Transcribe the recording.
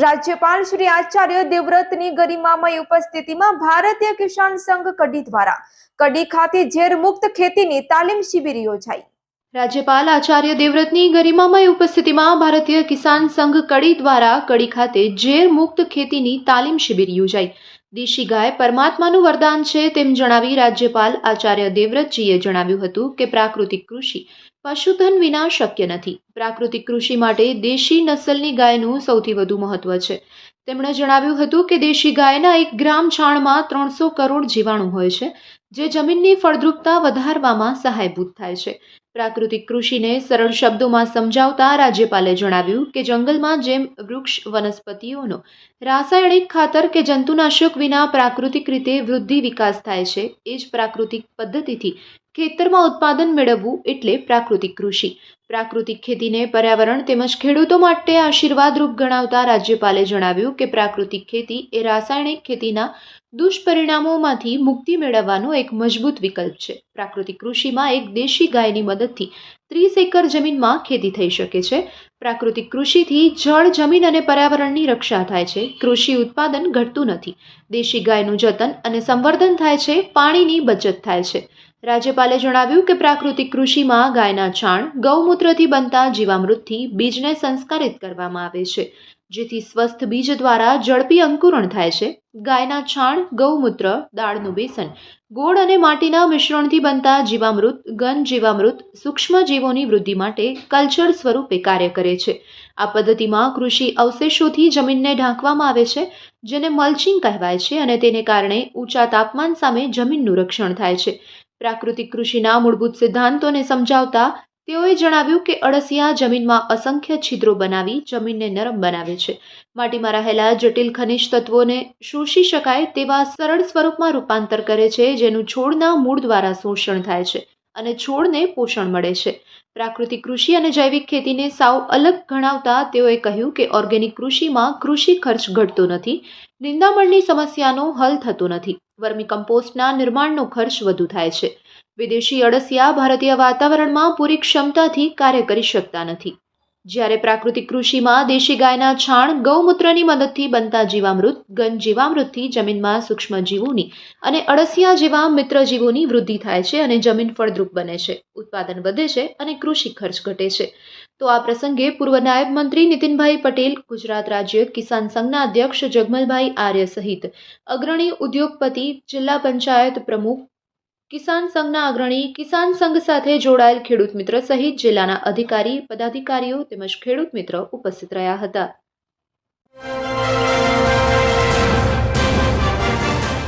રાજ્યપાલ શ્રી આચાર્ય દેવવ્રતની ગરિમામય ઉપસ્થિતિમાં ભારતીય કિસાન સંઘ કડી દ્વારા કડી ખાતે ઝેર મુક્ત ખેતીની તાલીમ શિબિર યોજાઈ. રાજ્યપાલ આચાર્ય દેવવ્રતની ગરિમામય ઉપસ્થિતિમાં ભારતીય કિસાન સંઘ કડી દ્વારા કડી ખાતે ઝેર મુક્ત ખેતીની તાલીમ શિબિર યોજાઈ. દેશી ગાય પરમાત્માનું વરદાન છે તેમ જણાવી રાજ્યપાલ આચાર્ય દેવવ્રતજીએ જણાવ્યું હતું કે પ્રાકૃતિક કૃષિ પશુધન વિના શક્ય નથી. પ્રાકૃતિક કૃષિ માટે દેશી નસલની ગાયનું સૌથી વધુ મહત્વ છે. તેમણે જણાવ્યું હતું કે દેશી ગાયના એક ગ્રામ છાણમાં ત્રણસો કરોડ જીવાણુ હોય છે, જે જમીનની ફળદ્રુપતા વધારવામાં સહાયભૂત થાય છે. પ્રાકૃતિક કૃષિને સરળ શબ્દોમાં સમજાવતા રાજ્યપાલે જણાવ્યું કે જંગલમાં જેમ વૃક્ષ, વનસ્પતિઓનો રાસાયણિક ખાતર કે જંતુનાશક વિના પ્રાકૃતિક રીતે વૃદ્ધિ વિકાસ થાય છે, એ જ પ્રાકૃતિક પદ્ધતિથી ખેતરમાં ઉત્પાદન મેળવવું એટલે પ્રાકૃતિક કૃષિ. પ્રાકૃતિક ખેતીને પર્યાવરણ તેમજ ખેડૂતો માટે આશીર્વાદરૂપ ગણાવતા રાજ્યપાલે જણાવ્યું કે પ્રાકૃતિક ખેતી એ રાસાયણિક ખેતીના દુષ્પરિણામોમાંથી મુક્તિ મેળવવાનો એક મજબૂત વિકલ્પ છે. પ્રાકૃતિક કૃષિમાં એક દેશી ગાયની મદદથી ત્રીસ એકર જમીનમાં ખેતી થઈ શકે છે. પ્રાકૃતિક કૃષિથી જળ, જમીન અને પર્યાવરણની રક્ષા થાય છે. કૃષિ ઉત્પાદન ઘટતું નથી. દેશી ગાયનું જતન અને સંવર્ધન થાય છે. પાણીની બચત થાય છે. રાજ્યપાલે જણાવ્યું કે પ્રાકૃતિક કૃષિમાં ગાયના છાણ, ગૌમૂત્રથી બનતા જીવામૃતથી બીજને સંસ્કારિત કરવામાં આવે છે. જેથી સ્વસ્થ બીજ દ્વારા ઝડપી અંકુરણ થાય છે. ગાયના છાણ, ગૌમૂત્ર, દાળનું બેસન, ગોળ અને માટીના મિશ્રણથી બનતા જીવામૃત, ઘન જીવામૃત, સૂક્ષ્મ જીવોની વૃદ્ધિ માટે કલ્ચર સ્વરૂપે કાર્ય કરે છે. આ પદ્ધતિમાં કૃષિ અવશેષોથી જમીનને ઢાંકવામાં આવે છે, જેને મલ્ચિંગ કહેવાય છે અને તેને કારણે ઊંચા તાપમાન સામે જમીનનું રક્ષણ થાય છે. પ્રાકૃતિક કૃષિના મૂળભૂત સિદ્ધાંતોને સમજાવતા તેઓએ જણાવ્યું કે અળસિયા જમીનમાં અસંખ્ય છિદ્રો બનાવી જમીનને નરમ બનાવે છે. માટીમાં રહેલા જટિલ ખનિજ તત્વોને શોષી શકાય તેવા સરળ સ્વરૂપમાં રૂપાંતર કરે છે, જેનું છોડના મૂળ દ્વારા શોષણ થાય છે અને છોડને પોષણ મળે છે. પ્રાકૃતિક કૃષિ અને જૈવિક ખેતીને સાવ અલગ ગણાવતા તેઓએ કહ્યું કે ઓર્ગેનિક કૃષિમાં કૃષિ ખર્ચ ઘટતો નથી, નિંદામણની સમસ્યાનો હલ થતો નથી. વર્મી કમ્પોસ્ટના નિર્માણનો ખર્ચ વધુ થાય છે. વિદેશી અળસિયા ભારતીય વાતાવરણમાં પૂરી ક્ષમતાથી કાર્ય કરી શકતા નથી. જ્યારે પ્રાકૃતિક કૃષિમાં દેશી ગાયના છાણ ગૌમૂત્રની મદદથી બનતા જીવામૃત, ઘન જીવામૃતથી જમીનમાં સૂક્ષ્મજીવોની અને અળસિયા જેવા મિત્રજીવોની વૃદ્ધિ થાય છે અને જમીન ફળદ્રુપ બને છે. ઉત્પાદન વધે છે અને કૃષિ ખર્ચ ઘટે છે. તો આ પ્રસંગે પૂર્વ નાયબ મંત્રી નીતિનભાઈ પટેલ, ગુજરાત રાજ્ય કિસાન સંઘના અધ્યક્ષ જગમલભાઈ આર્ય સહિત અગ્રણી ઉદ્યોગપતિ, જિલ્લા પંચાયત પ્રમુખ, કિસાન સંઘના અગ્રણી, કિસાન સંઘ સાથે જોડાયેલ ખેડૂત મિત્ર સહિત જિલ્લાના અધિકારી, પદાધિકારીઓ તેમજ ખેડૂત મિત્ર ઉપસ્થિત રહ્યા હતા.